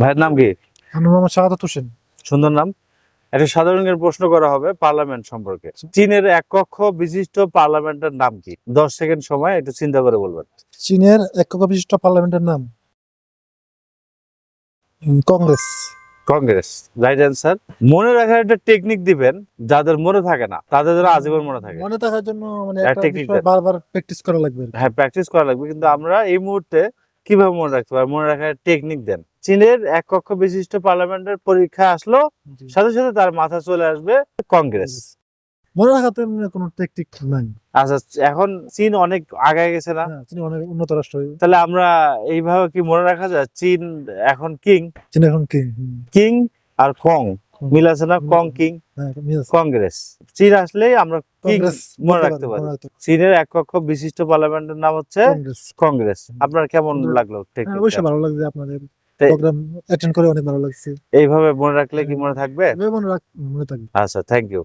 ভাইয়ের নাম কি? শাহাদাত হোসেন। সুন্দর নাম? একটা সাধারণ প্রশ্ন করা হবে পার্লামেন্ট সম্পর্কে। চীনের এক কক্ষ বিশিষ্ট পার্লামেন্টের নাম কি? দশ সেকেন্ড সময় একটু চিন্তা করে বলবেন। চীনের একক বিশিষ্ট পার্লামেন্টের নাম? কংগ্রেস। কংগ্রেস। Right answer. মনে রাখার একটা টেকনিক দিবেন যাদের মনে থাকে না তাদের জন্য আজীবন মনে থাকে। মনে থাকার জন্য মানে একটা দেন। বারবার প্র্যাকটিস করা লাগবে। হ্যাঁ প্র্যাকটিস করা লাগবে কিন্তু আমরা এই মুহূর্তে কীভাবে মনে রাখতে পারি? মনে রাখার টেকনিক দেন। চীনের এক কক্ষ বিশিষ্ট পার্লামেন্টের পরীক্ষা আসলো। সাথে সাথে তার মাথা চলে আসবে কংগ্রেস। মনে রাখা তো এমনি কোনো টেকনিক নাই। আচ্ছা এখন চীন অনেক আগায় গেছে না? হ্যাঁ, চীন অনেক উন্নত রাষ্ট্র। তাহলে আমরা এইভাবে কি মনে রাখা যায়? চীন এখন কিং? চীন এখন কি কিং আর কং? মিল আছে না কং কিং? হ্যাঁ। কংগ্রেস। চীন আসলেই আমরা কিং মনে রাখতে পারি। চীনের এক কক্ষ বিশিষ্ট পার্লামেন্টের নাম হচ্ছে কংগ্রেস। আপনার কেমন লাগল হ্যাঁ, অবশ্যই ভালো লাগছে আপনাদের। প্রোগ্রাম অ্যাটেন্ড করে অনেক ভালো লাগছে। এইভাবে মনে রাখলে কি মনে থাকবে? মনে রাখ মনে থাকবে। আচ্ছা থ্যাংক ইউ